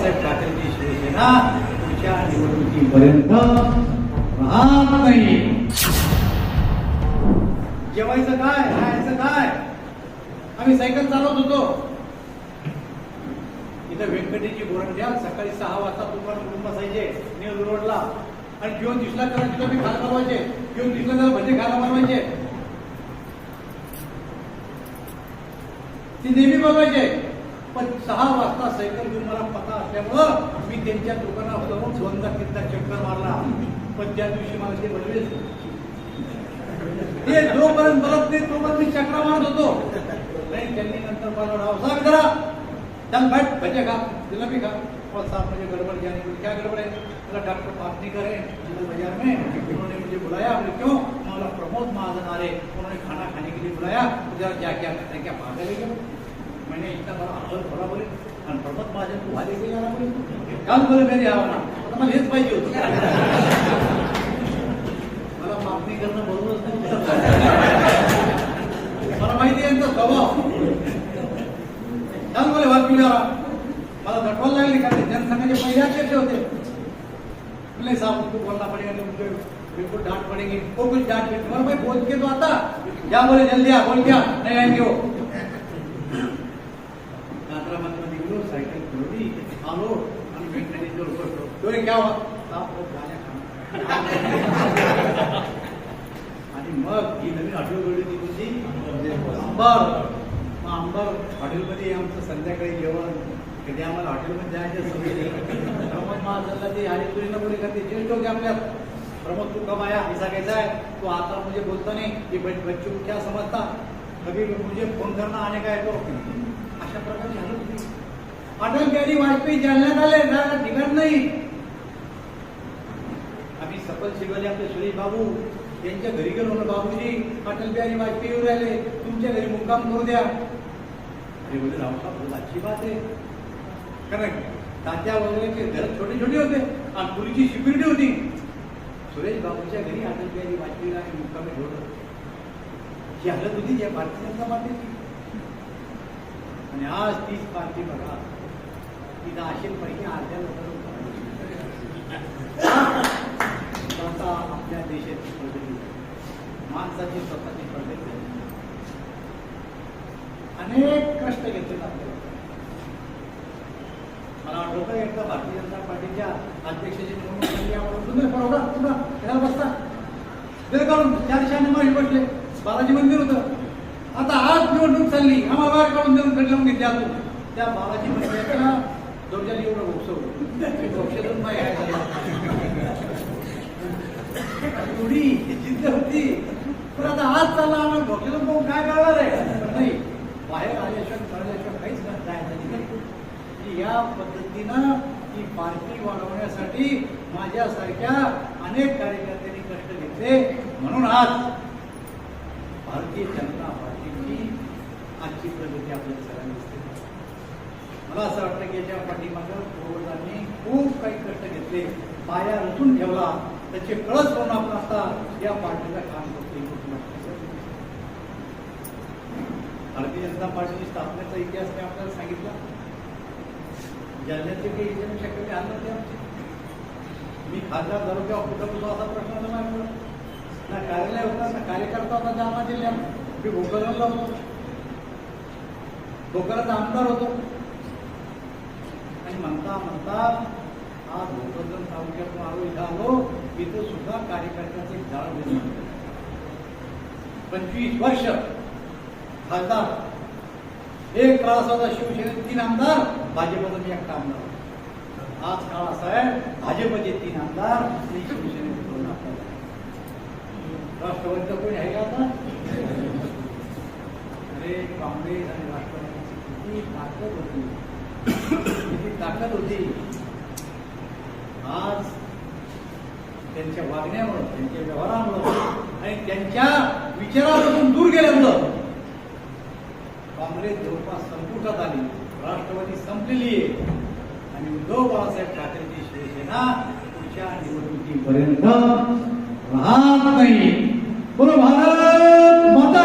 बाळासाहेब ठाकरेंची शिवसेना पुढच्या निवडणुकीपर्यंत राहत नाही जेवायचं काय खायचं काय? आम्ही सायकल चालवत होतो. इथं व्यंकटेची बोरंड्या सकाळी सहा वाजता दुकान कुटुंब असायचे नेहरू रोडला. आणि घेऊन दिसला तर तिथं मी खायला बनवायचे घेऊन दिसला तर भजे खायला बनवायचे. ती नेहमी बनवायचे. पण सहा वाजता सायकल घेऊन मला पता असल्यामुळं मी जाऊन दोनदा तीनदा चक्कर मारला. पण त्या दिवशी मला ते बनवेच ते जोपर्यंत बरत नाही, तोपर्यंत मी मारत होतो. नाही, त्यांनी मला जरा चल बैठ, भजे खा जिलेबी खा. और साहब मुझे गड़बड़ जाने क्या गड़बड़ है बोला डॉक्टर पापनीकर है जिला बाज़ार में. उन्होंने मुझे बुलाया बोले क्यों? मैं प्रमोद महाजन आ रहे उन्होंने खाना खाने के लिए बुलाया. जरा करते हैं क्या पागल है मैंने इतना बड़ा आदर भरा बोले आणि प्रमोद बोले काल बोले मेरी आता मला हेच पाहिजे होतं. मला मागणी करणं बरोबरच नाही. मला माहिती आहे यांचा स्वभाव. चाल बोले वाद मला दटवायला लागले का ते म्हणजे जनसंघाचे पहिले अध्यक्ष होते. बोले साहब उसको बोलना पड़ेगा मुझे बिल्कुल डांट पड़ेगी वो कुछ डांट पड़ेगी भाई बोल के तो आता. क्या बोले जल्दी आ बोल क्या नहीं आएंगे वो आलो आणि भेटण्याने बसलो क्या आणि मग ही नवीन हॉटेल जोडली ती तुझी अंबर मग अंबर हॉटेलमध्ये आमचं संध्याकाळी जेवण कधी आम्हाला हॉटेलमध्ये जायचं सवय प्रमोद महाजनला ते हरिपुरी न बोले करते ज्येष्ठ होते आपल्यात प्रमोद तू कब आया ऐसा कैसा है तो आता मुझे बोलता नहीं कि बच- बच्चों क्या समझता कभी मुझे फोन करना आने का है तो अशा प्रकारची हालत होती अटल बिहारी वाजपेयी जालन्यात आले ना ठिकाण नाही. आम्ही सफल शिवाजी आपले सुरेश बाबू यांच्या घरी गेलो ना बाबूजी. अटल बिहारी वाजपेयी येऊन राहिले. तुमच्या घरी मुक्काम करू द्या. अरे म्हणजे रावसाहेब बहुत अच्छी बात आहे. कारण तात्या वगैरेचे घर छोटे छोटे होते आणि पुरीची सिक्युरिटी होती. सुरेश बाबूच्या घरी अटल बिहारी वाजपेयी आणि मुक्कामी ठेवलं. ही हालत होती या भारतीय जनता पार्टीची आणि आज तीच पार्टी बघा. आपल्या देशाची प्रगती. माणसाची स्वतःची प्रगती. अनेक कष्ट घेतलेत आपल्याला मला आठवतं एकदा भारतीय जनता पार्टीच्या अध्यक्षाची निवडणूक झाली आपण सुंदर परवडा पुन्हा घरात बसता. दर काढून त्या दिशाने मागे पडले बालाजी मंदिर होतं. आता आज निवडणूक चालली. आम्हाला बाहेर काढून देऊन कडे लावून घेतले त्या बालाजी मंदिराच्या दर्जाला एवढं उपसव पक्षातून नाही एवढी जिद्द होती. पण आता आज चालला आम्ही. पक्षातून पाहून काय करणार आहे? नाही. बाहेर आल्याशिवाय कळल्याशिवाय काहीच करता येत नाही की या पद्धतीनं ही पार्टी वाढवण्यासाठी माझ्यासारख्या अनेक कार्यकर्त्यांनी कष्ट घेतले. म्हणून आज भारतीय जनता पार्टीची आजची प्रगती आपल्याला सगळ्यांना दिसते. मला असं वाटतं की याच्या पाठीमागं पूर्वजांनी खूप काही कष्ट घेतले पाया रचून ठेवला त्याचे कळस करून आपण आता या पार्टीला काम करतो भारतीय जनता पार्टीची स्थापनेचा इतिहास मी आपल्याला सांगितला? जालन्याचे काही इथे शक्यते आलं ते आमचे? मी खासदार झालो किंवा कुठं कुठं असा प्रश्न झाला ना कार्यालय होता ना कार्यकर्ता होता जालना जिल्ह्यात. मी भोकरला होतो. भोकराचा आमदार होतो. म्हणतात म्हणता म्हणता आज भोकरदन तालुक्यातून आलो इथं आलो इथं सुद्धा कार्यकर्त्याचं एक जाळ निर्माण पंचवीस वर्ष खासदार एक काळ असा शिवसेनेत तीन आमदार भाजपचा मी एकटा आमदार. आज काळ असा आहे भाजपचे तीन आमदार आणि शिवसेनेचे दोन आमदार. राष्ट्रवादीचा कोणी आहे का आता? अरे काँग्रेस आणि राष्ट्रवादीची किती ताकद होती दाखल होती. आज त्यांच्या वागण्यामुळं त्यांच्या व्यवहारामुळं आणि त्यांच्या विचारापासून दूर गेल्यामुळं काँग्रेस जवळपास संपुटात आली. राष्ट्रवादी संपलेली आहे. आणि उद्धव बाळासाहेब ठाकरेची शिवसेना पुढच्या निवडणुकीपर्यंत राहत नाही. बोलो भारत माता